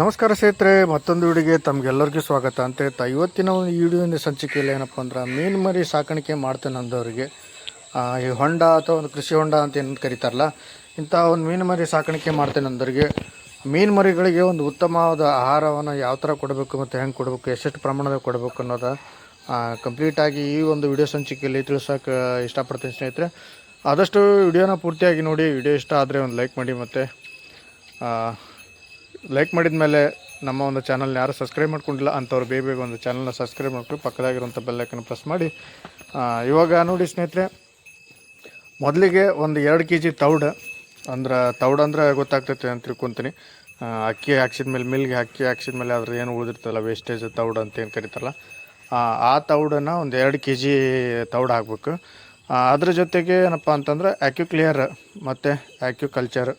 ನಮಸ್ಕಾರ ಸ್ನೇಹಿತರೆ, ಮತ್ತೊಂದು ವಿಡಿಯೋಗೆ ತಮಗೆಲ್ಲರಿಗೂ ಸ್ವಾಗತ ಅಂತ ಹೇಳ್ತಾ, ಇವತ್ತಿನ ಒಂದು ವಿಡಿಯೋನ ಸಂಚಿಕೆಯಲ್ಲಿ ಏನಪ್ಪ ಅಂದ್ರೆ, ಮೀನು ಮರಿ ಸಾಕಾಣಿಕೆ ಮಾಡ್ತೇನೆ ಅಂದವರಿಗೆ ಈ ಹೊಂಡ ಅಥವಾ ಒಂದು ಕೃಷಿ ಹೊಂಡ ಅಂತ ಏನು ಕರೀತಾರಲ್ಲ, ಇಂಥ ಒಂದು ಮೀನು ಮರಿ ಸಾಕಾಣಿಕೆ ಮಾಡ್ತೇನೆ ಅಂದವರಿಗೆ, ಮೀನು ಮರಿಗಳಿಗೆ ಒಂದು ಉತ್ತಮವಾದ ಆಹಾರವನ್ನು ಯಾವ ಥರ ಕೊಡಬೇಕು ಮತ್ತು ಹೆಂಗೆ ಕೊಡಬೇಕು, ಎಷ್ಟೆಷ್ಟು ಪ್ರಮಾಣದಾಗ ಕೊಡಬೇಕು ಅನ್ನೋದು ಕಂಪ್ಲೀಟಾಗಿ ಈ ಒಂದು ವಿಡಿಯೋ ಸಂಚಿಕೆಯಲ್ಲಿ ತಿಳಿಸೋಕೆ ಇಷ್ಟಪಡ್ತೀನಿ ಸ್ನೇಹಿತರೆ. ಆದಷ್ಟು ವಿಡಿಯೋನ ಪೂರ್ತಿಯಾಗಿ ನೋಡಿ, ವಿಡಿಯೋ ಇಷ್ಟ ಆದರೆ ಒಂದು ಲೈಕ್ ಮಾಡಿ ಮತ್ತು ಲೈಕ್ ಮಾಡಿದ ಮೇಲೆ ನಮ್ಮ ಒಂದು ಚಾನಲ್ನ ಯಾರು ಸಬ್ಸ್ಕ್ರೈಬ್ ಮಾಡ್ಕೊಂಡಿಲ್ಲ ಅಂಥವ್ರು ಬೇಗ ಬೇಗ ಒಂದು ಚಾನಲ್ನ ಸಬ್ಸ್ಕ್ರೈಬ್ ಮಾಡ್ಕೊಂಡು ಪಕ್ಕದಾಗಿರುವಂಥ ಬೆಲ್ಲೈಕನ್ನು ಪ್ರೆಸ್ ಮಾಡಿ. ಇವಾಗ ನೋಡಿ ಸ್ನೇಹಿತರೆ ಮೊದಲಿಗೆ ಒಂದು ಎರಡು ಕೆ ಜಿ ತೌಡು ಅಂದ್ರೆ ತೌಡು ಅಂದ್ರೆ ಗೊತ್ತಾಗ್ತೈತೆ ಅಂತ ತಿಳ್ಕೊತೀನಿ. ಅಕ್ಕಿ ಹಾಕ್ಸಿದ ಮೇಲೆ ಮಿಲ್ಗೆ ಅಕ್ಕಿ ಹಾಕ್ಸಿದ ಮೇಲೆ ಅದ್ರ ಏನು ಉಳಿದಿರ್ತಲ್ಲ ವೇಸ್ಟೇಜ್ ತೌಡು ಅಂತ ಏನು ಕರೀತಾರಲ್ಲ. ಆ, ಆ ತೌಡನ್ನು ಒಂದು ಎರಡು ಕೆ ಜಿ ತೌಡು ಹಾಕ್ಬೇಕು. ಅದ್ರ ಜೊತೆಗೆ ಏನಪ್ಪ ಅಂತಂದ್ರೆ ಆ್ಯಕ್ಯೂ ಕ್ಲಿಯರ್ ಮತ್ತು ಆ್ಯಕ್ಯೂ ಕಲ್ಚರ್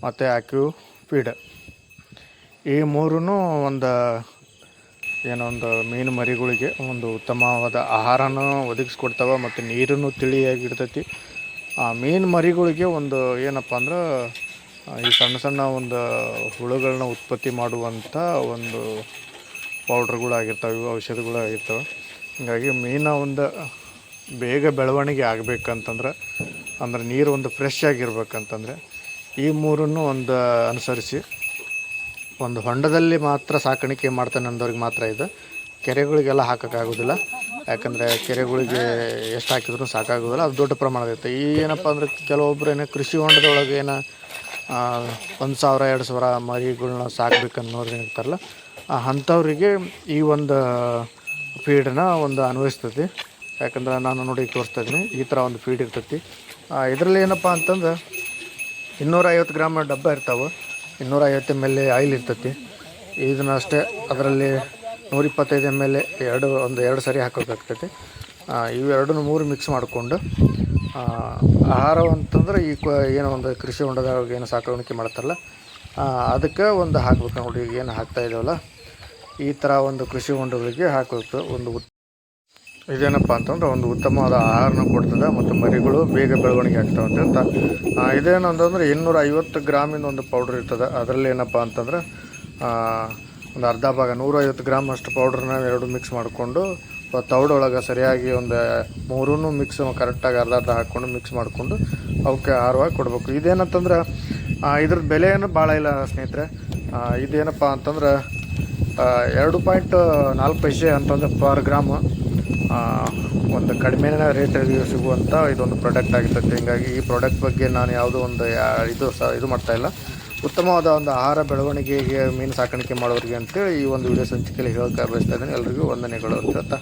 ಮತ್ತು ಆ್ಯಕ್ಯೂ ಫೀಡ್ ಈ ಮೂರೂ ಒಂದು ಏನೊಂದು ಮೀನು ಮರಿಗಳಿಗೆ ಒಂದು ಉತ್ತಮವಾದ ಆಹಾರನೂ ಒದಗಿಸ್ಕೊಡ್ತಾವೆ ಮತ್ತು ನೀರನ್ನು ತಿಳಿಯಾಗಿರ್ತೈತಿ. ಆ ಮೀನು ಮರಿಗಳಿಗೆ ಒಂದು ಏನಪ್ಪ ಅಂದ್ರೆ ಈ ಸಣ್ಣ ಸಣ್ಣ ಒಂದು ಹುಳುಗಳನ್ನ ಉತ್ಪತ್ತಿ ಮಾಡುವಂಥ ಒಂದು ಪೌಡ್ರ್ಗಳಾಗಿರ್ತವೆ, ಇವು ಔಷಧಿಗಳು ಆಗಿರ್ತವೆ ಹೀಗಾಗಿ ಮೀನ ಒಂದು ಬೇಗ ಬೆಳವಣಿಗೆ ಆಗಬೇಕಂತಂದ್ರೆ, ಅಂದ್ರೆ ನೀರು ಒಂದು ಫ್ರೆಶ್ ಆಗಿರ್ಬೇಕಂತಂದರೆ ಈ ಮೂರನ್ನು ಒಂದು ಅನುಸರಿಸಿ ಒಂದು ಹೊಂಡದಲ್ಲಿ ಮಾತ್ರ ಸಾಕಾಣಿಕೆ ಮಾಡ್ತಾನೆ ಅಂದವ್ರಿಗೆ ಮಾತ್ರ ಇದು. ಕೆರೆಗಳಿಗೆಲ್ಲ ಹಾಕೋಕ್ಕಾಗೋದಿಲ್ಲ. ಯಾಕಂದರೆ ಕೆರೆಗಳಿಗೆ ಎಷ್ಟು ಹಾಕಿದ್ರು ಸಾಕಾಗೋದಿಲ್ಲ. ಅದು ದೊಡ್ಡ ಪ್ರಮಾಣದ ಇರುತ್ತೆ ಈ ಏನಪ್ಪ ಅಂದ್ರೆ ಕೆಲವೊಬ್ರು ಏನೋ ಕೃಷಿ ಹೊಂಡದೊಳಗೆ ಏನೋ ಒಂದು ಸಾವಿರ, ಎರಡು ಸಾವಿರ ಮರಿಗಳನ್ನ ಸಾಕ್ಬೇಕು ಅನ್ನೋರು ಇರ್ತಾರಲ್ಲ, ಆ ಅಂಥವ್ರಿಗೆ ಈ ಒಂದು ಫೀಡನ್ನ ಒಂದು ಅನ್ವಯಿಸ್ತೈತಿ ಯಾಕಂದ್ರೆ ನಾನು ನೋಡಿ ತೋರಿಸ್ತಾ ಇದ್ದೀನಿ. ಈ ಥರ ಒಂದು ಫೀಡ್ ಇರ್ತೈತಿ. ಇದರಲ್ಲಿ ಏನಪ್ಪ ಅಂತಂದ್ರೆ ಇನ್ನೂರೈವತ್ತು ಗ್ರಾಮ್ ಡಬ್ಬ ಇರ್ತಾವೆ. ಇನ್ನೂರ ಐವತ್ತು ಎಂ ಎಲ್ ಆಯಿಲ್ ಇರ್ತೈತಿ. ಇದನ್ನ ಅಷ್ಟೇ ಅದರಲ್ಲಿ ನೂರಿಪ್ಪತ್ತೈದು ಎಂ ಎಲ್ ಎರಡು, ಒಂದು ಎರಡು ಸರಿ ಹಾಕೋಬೇಕಾಗ್ತೈತಿ ಇವೆರಡನ್ನು ಮೂರು ಮಿಕ್ಸ್ ಮಾಡಿಕೊಂಡು ಆಹಾರ ಅಂತಂದ್ರೆ ಈ ಏನೋ ಒಂದು ಕೃಷಿ ಹೊಂಡದಾಗ ಏನು ಸಾಕಾಣಿಕೆ ಮಾಡ್ತಾರಲ್ಲ ಅದಕ್ಕೆ ಒಂದು ಹಾಕ್ಬೇಕು ನೋಡಿ ಏನು ಹಾಕ್ತಾ ಇದ್ದಾವಲ್ಲ ಈ ಥರ ಒಂದು ಕೃಷಿ ಹೊಂಡಗಳಿಗೆ ಹಾಕಬೇಕು ಒಂದು ಇದೇನಪ್ಪ ಅಂತಂದ್ರೆ ಒಂದು ಉತ್ತಮವಾದ ಆಹಾರನ ಕೊಡ್ತದೆ ಮತ್ತು ಮರಿಗಳು ಬೇಗ ಬೆಳವಣಿಗೆ ಆಗ್ತಾವೆ ಅಂತ ಹೇಳ್ತಾ ಆ, ಇದೇನು ಅಂತಂದ್ರೆ ಇನ್ನೂರ ಐವತ್ತು ಗ್ರಾಮಿನ ಒಂದು ಪೌಡ್ರ್ ಇರ್ತದೆ. ಅದರಲ್ಲಿ ಏನಪ್ಪ ಅಂತಂದ್ರೆ ಒಂದು ಅರ್ಧ ಭಾಗ ನೂರೈವತ್ತು ಗ್ರಾಮ್ ಅಷ್ಟು ಪೌಡ್ರನ್ನ ಎರಡು ಮಿಕ್ಸ್ ಮಾಡಿಕೊಂಡು ತೌಡೊಳಗೆ ಸರಿಯಾಗಿ ಒಂದು ಮೂರೂ ಮಿಕ್ಸ್ ಕರೆಕ್ಟಾಗಿ ಅರ್ಧ ಅರ್ಧ ಹಾಕ್ಕೊಂಡು ಮಿಕ್ಸ್ ಮಾಡಿಕೊಂಡು ಅವಕ್ಕೆ ಆಹಾರವಾಗಿ ಕೊಡಬೇಕು. ಇದೇನಂತಂದ್ರೆ ಇದ್ರ ಬೆಲೆ ಏನು ಭಾಳ ಇಲ್ಲ ಸ್ನೇಹಿತರೆ. ಇದೇನಪ್ಪ ಅಂತಂದ್ರೆ ಎರಡು ಪಾಯಿಂಟ್ ನಾಲ್ಕು ಪೈಸೆ ಅಂತಂದ್ರೆ ಪರ್ ಗ್ರಾಮ್ ಒಂದು ಕಡಿಮೆ ರೇಟಲ್ಲಿ ಸಿಗುವಂಥ ಇದೊಂದು ಪ್ರಾಡಕ್ಟ್ ಆಗಿರ್ತೈತೆ ಹೀಗಾಗಿ ಈ ಪ್ರಾಡಕ್ಟ್ ಬಗ್ಗೆ ನಾನು ಯಾವುದೋ ಒಂದು ಇದು ಸಹ ಇದು ಮಾಡ್ತಾ ಇಲ್ಲ. ಉತ್ತಮವಾದ ಒಂದು ಆಹಾರ ಬೆಳವಣಿಗೆಗೆ ಮೀನು ಸಾಕಾಣಿಕೆ ಮಾಡೋರಿಗೆ ಅಂತೇಳಿ ಈ ಒಂದು ವಿಡಿಯೋ ಸಂಚಿಕೆಯಲ್ಲಿ ಹೇಳೋಕೆ ಬಯಸ್ತಾ ಇದ್ದೀನಿ. ಎಲ್ರಿಗೂ ವಂದನೆಗಳು ಅಂತ